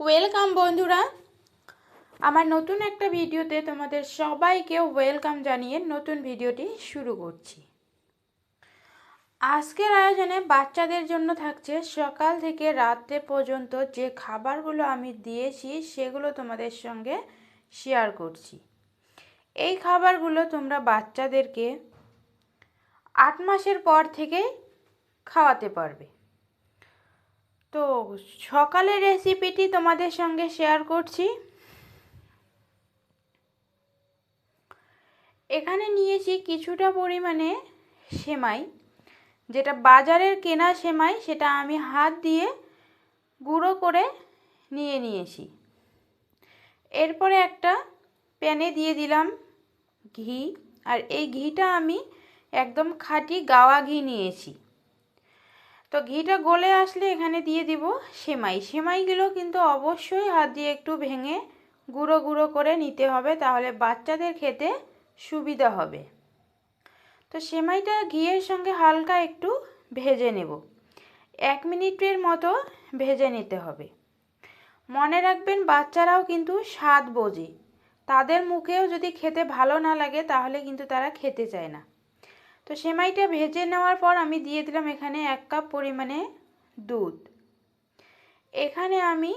Welcome বন্ধুরা। আমার নতুন একটা ভিডিওতে তোমাদের সবাইকে ওয়েলকাম জানিয়ে নতুন ভিডিওটি শুরু করছি। আজকের আয়োজনে বাচ্চাদের জন্য থাকছে সকাল থেকে রাত্রে পর্যন্ত যে খাবারগুলো আমি দিয়েছি সেগুলো তোমাদের সঙ্গে শেয়ার করছি। এই খাবারগুলো তোমরা বাচ্চাদেরকে আট মাসের পর থেকে খাওয়াতে পারবে। তো সকালের রেসিপিটি তোমাদের সঙ্গে শেয়ার করছি। এখানে নিয়েছি কিছুটা পরিমাণে সেমাই। যেটা বাজারের কেনা সেমাই, সেটা আমি হাত দিয়ে গুঁড়ো করে নিয়ে নিয়েছি। এরপরে একটা প্যানে দিয়ে দিলাম ঘি। আর এই ঘিটা আমি একদম খাঁটি গাওয়া ঘি নিয়েছি। তো ঘিটা গলে আসলে এখানে দিয়ে দিব সেমাই। সেমাইগুলো কিন্তু অবশ্যই হাত দিয়ে একটু ভেঙে গুঁড়ো গুঁড়ো করে নিতে হবে, তাহলে বাচ্চাদের খেতে সুবিধা হবে। তো সেমাইটা ঘিয়ের সঙ্গে হালকা একটু ভেজে নেব। এক মিনিটের মতো ভেজে নিতে হবে। মনে রাখবেন বাচ্চারাও কিন্তু স্বাদ বোঝে। তাদের মুখেও যদি খেতে ভালো না লাগে, তাহলে কিন্তু তারা খেতে চায় না। তো সেমাইটা ভেজে নেওয়ার পর আমি দিয়ে দিলাম এখানে এক কাপ পরিমাণে দুধ। এখানে আমি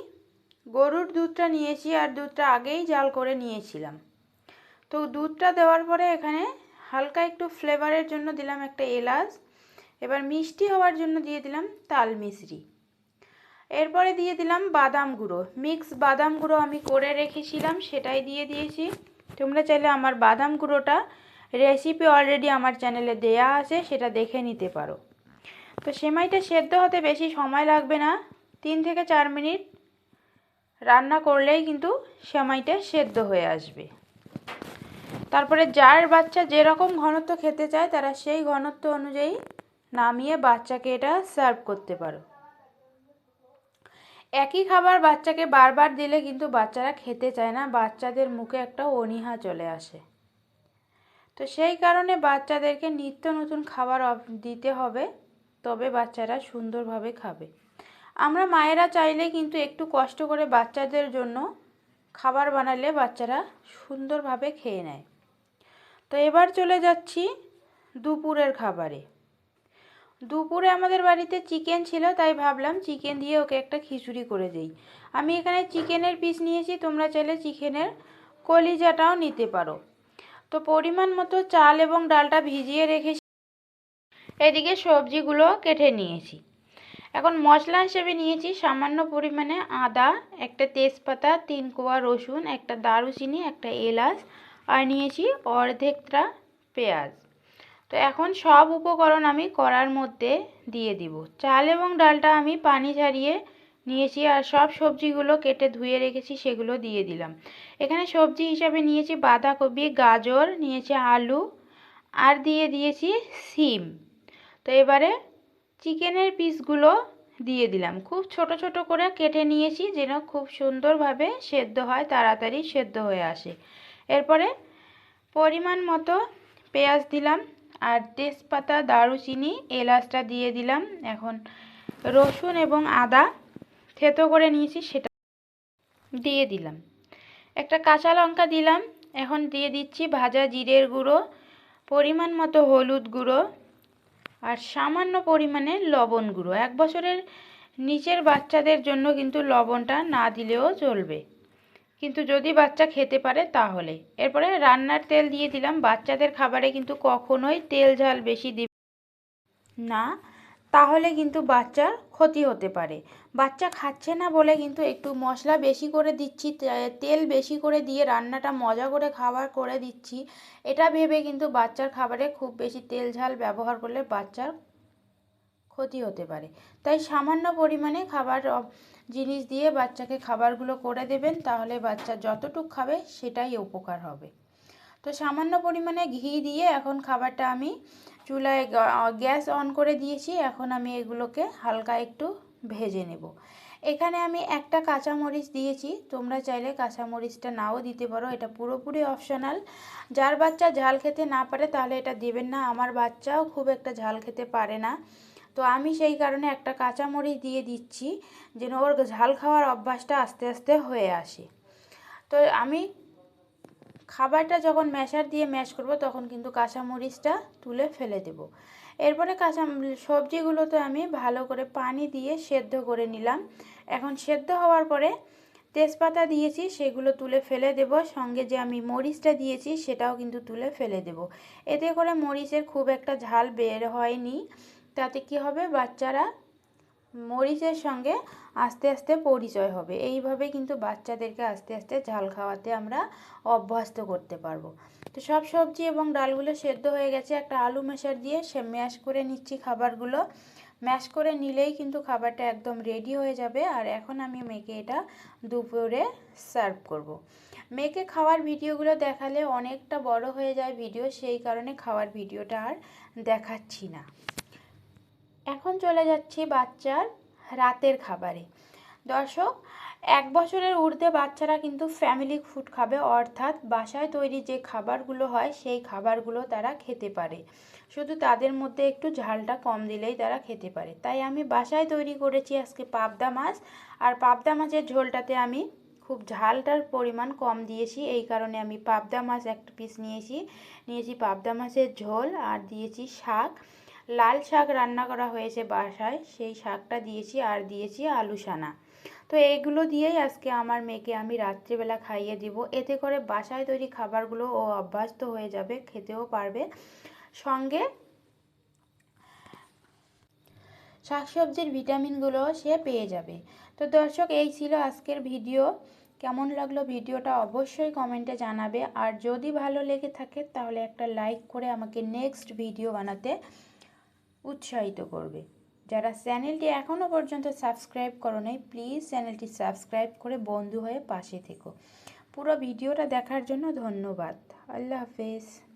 গরুর দুধটা নিয়েছি আর দুধটা আগেই জাল করে নিয়েছিলাম। তো দুধটা দেওয়ার পরে এখানে হালকা একটু ফ্লেভারের জন্য দিলাম একটা এলাচ, এবার মিষ্টি হওয়ার জন্য দিয়ে দিলাম তাল মিশ্রি এরপরে দিয়ে দিলাম বাদাম গুঁড়ো। মিক্স বাদাম গুঁড়ো আমি করে রেখেছিলাম, সেটাই দিয়ে দিয়েছি। তোমরা চাইলে আমার বাদাম গুঁড়োটা রেসিপি অলরেডি আমার চ্যানেলে দেয়া আছে, সেটা দেখে নিতে পারো। তো সেমাইটা সেদ্ধ হতে বেশি সময় লাগবে না, তিন থেকে চার মিনিট রান্না করলেই কিন্তু সেমাইটা সেদ্ধ হয়ে আসবে। তারপরে যার বাচ্চা যেরকম ঘনত্ব খেতে চায়, তারা সেই ঘনত্ব অনুযায়ী নামিয়ে বাচ্চাকে এটা সার্ভ করতে পারো। একই খাবার বাচ্চাকে বারবার দিলে কিন্তু বাচ্চারা খেতে চায় না, বাচ্চাদের মুখে একটা অনীহা চলে আসে। তো সেই কারণে বাচ্চাদেরকে নিত্য নতুন খাবার দিতে হবে, তবে বাচ্চারা সুন্দরভাবে খাবে। আমরা মায়েরা চাইলে কিন্তু একটু কষ্ট করে বাচ্চাদের জন্য খাবার বানালে বাচ্চারা সুন্দরভাবে খেয়ে নেয়। তো এবার চলে যাচ্ছি দুপুরের খাবারে। দুপুরে আমাদের বাড়িতে চিকেন ছিল, তাই ভাবলাম চিকেন দিয়ে ওকে একটা খিচুড়ি করে দিই। আমি এখানে চিকেনের পিস নিয়েছি, তোমরা চাইলে চিকেনের কলিজাটাও নিতে পারো। তো পরিমাণ মতো চাল এবং ডালটা ভিজিয়ে রেখেছি। এদিকে সবজিগুলো কেটে নিয়েছি। এখন মশলা হিসেবে নিয়েছি সামান্য পরিমাণে আদা, একটা তেজপাতা, তিন কোয়া রসুন, একটা দারুচিনি, একটা এলাচ আর নিয়েছি অর্ধেকটা পেঁয়াজ। তো এখন সব উপকরণ আমি করার মধ্যে দিয়ে দিব। চাল এবং ডালটা আমি পানি ঝারিয়ে নিয়েছি আর সব সবজিগুলো কেটে ধুয়ে রেখেছি, সেগুলো দিয়ে দিলাম। এখানে সবজি হিসাবে নিয়েছি বাঁধাকপি, গাজর, নিয়েছি আলু, আর দিয়ে দিয়েছি সিম। তো এবারে চিকেনের পিসগুলো দিয়ে দিলাম। খুব ছোট ছোট করে কেটে নিয়েছি যেন খুব সুন্দরভাবে সেদ্ধ হয়, তাড়াতাড়ি সেদ্ধ হয়ে আসে। এরপরে পরিমাণ মতো পেঁয়াজ দিলাম আর তেজপাতা, দারুচিনি, এলাচটা দিয়ে দিলাম। এখন রসুন এবং আদা থেতো করে নিয়েছি সেটা দিয়ে দিলাম। একটা কাঁচা লঙ্কা দিলাম, এখন দিয়ে দিচ্ছি ভাজা জিরের গুঁড়ো, পরিমাণ মতো হলুদ গুঁড়ো আর সামান্য পরিমাণে লবণ গুঁড়ো। এক বছরের নিচের বাচ্চাদের জন্য কিন্তু লবণটা না দিলেও চলবে। কিন্তু যদি বাচ্চা খেতে পারে তাহলে। এরপরে রান্নার তেল দিয়ে দিলাম। বাচ্চাদের খাবারে কিন্তু কখনোই তেল ঝাল বেশি দিবে না। তাহলে কিন্তু বাচ্চার ক্ষতি হতে পারে। বাচ্চা খাচ্ছে না বলে কিন্তু একটু মশলা বেশি করে দিচ্ছি তেল বেশি করে দিয়ে রান্নাটা মজা করে খাবার করে দিচ্ছি। এটা ভেবে কিন্তু বাচ্চার খাবারে খুব বেশি তেল ঝাল ব্যবহার করলে বাচ্চার ক্ষতি হতে পারে। তাই সামান্য পরিমাণে খাবার জিনিস দিয়ে বাচ্চাকে খাবারগুলো করে দেবেন, তাহলে বাচ্চা যতটুক খাবে সেটাই উপকার হবে। তো সামান্য পরিমাণে ঘি দিয়ে এখন খাবারটা আমি চুলায় গ্যাস অন করে দিয়েছি। এখন আমি এগুলোকে হালকা একটু ভেজে নেব। এখানে আমি একটা কাঁচামরিচ দিয়েছি। তোমরা চাইলে কাঁচামরিচটা নাও দিতে পারো। এটা পুরোপুরি অপশনাল। যার বাচ্চা ঝাল খেতে না পারে, তাহলে এটা দেবেন না। আমার বাচ্চাও খুব একটা ঝাল খেতে পারে না। তো আমি সেই কারণে একটা কাঁচামরিচ দিয়ে দিচ্ছি, যেন ওর ঝাল খাওয়ার অভ্যাসটা আস্তে আস্তে হয়ে আসে। তো আমি খাবারটা যখন ম্যাশার দিয়ে ম্যাশ করব, তখন কিন্তু কাঁচামরিচটা তুলে ফেলে দেব। এরপরে কাঁচা সবজিগুলোতে আমি ভালো করে পানি দিয়ে সেদ্ধ করে নিলাম। এখন সেদ্ধ হওয়ার পরে তেজপাতা দিয়েছি, সেগুলো তুলে ফেলে দেব। সঙ্গে যে আমি মরিচটা দিয়েছি, সেটাও কিন্তু তুলে ফেলে দেব। এতে করে মরিচের খুব একটা ঝাল বের হয়নি। তাতে কি হবে? বাচ্চারা মরিচের সঙ্গে আস্তে আস্তে পরিচয় হবে। এইভাবে কিন্তু বাচ্চাদেরকে আস্তে আস্তে ঝাল খাওয়াতে আমরা অভ্যস্ত করতে পারব। তো সব সবজি এবং ডালগুলো সেদ্ধ হয়ে গেছে। একটা আলু মেশার দিয়ে সে ম্যাশ করে নিচ্ছি খাবারগুলো। ম্যাশ করে নিলেই কিন্তু খাবারটা একদম রেডি হয়ে যাবে। আর এখন আমি মেয়েকে এটা দুপুরে সার্ভ করব। মেয়েকে খাওয়ার ভিডিওগুলো দেখালে অনেকটা বড় হয়ে যায় ভিডিও। সেই কারণে খাওয়ার ভিডিওটা আর দেখাচ্ছি না। এখন চলে যাচ্ছি বাচ্চার রাতের খাবারে। দর্শক, এক বছরের ঊর্ধ্বে বাচ্চারা কিন্তু ফ্যামিলি ফুড খাবে, অর্থাৎ বাসায় তৈরি যে খাবারগুলো হয়, সেই খাবারগুলো তারা খেতে পারে। শুধু তাদের মধ্যে একটু ঝালটা কম দিলেই তারা খেতে পারে। তাই আমি বাসায় তৈরি করেছি আজকে পাবদা মাছ, আর পাবদা মাছের ঝোলটাতে আমি খুব ঝালটার পরিমাণ কম দিয়েছি। এই কারণে আমি পাবদা মাছ একটা পিস নিয়েছি। নিয়েছি পাবদা মাছের ঝোল আর দিয়েছি শাক। লাল শাক রান্না করা হয়েছে বাসায়, সেই শাকটা দিয়েছি আর দিয়েছি আলু সানা তো এইগুলো দিয়েই আজকে আমার মেয়েকে আমি রাত্রিবেলা খাইয়ে দিব। এতে করে বাসায় তৈরি খাবারগুলো ও অভ্যস্ত হয়ে যাবে, খেতেও পারবে। সঙ্গে শাকসবজির ভিটামিনগুলো সে পেয়ে যাবে। তো দর্শক, এই ছিল আজকের ভিডিও। কেমন লাগল ভিডিওটা অবশ্যই কমেন্টে জানাবে। আর যদি ভালো লেগে থাকে, তাহলে একটা লাইক করে আমাকে নেক্সট ভিডিও বানাতে উৎসাহিত করবে। যারা চ্যানেলটি এখনও পর্যন্ত সাবস্ক্রাইব করো নাই, প্লিজ চ্যানেলটি সাবস্ক্রাইব করে বন্ধু হয়ে পাশে থেকো। পুরো ভিডিওটা দেখার জন্য ধন্যবাদ। আল্লাহ হাফেজ।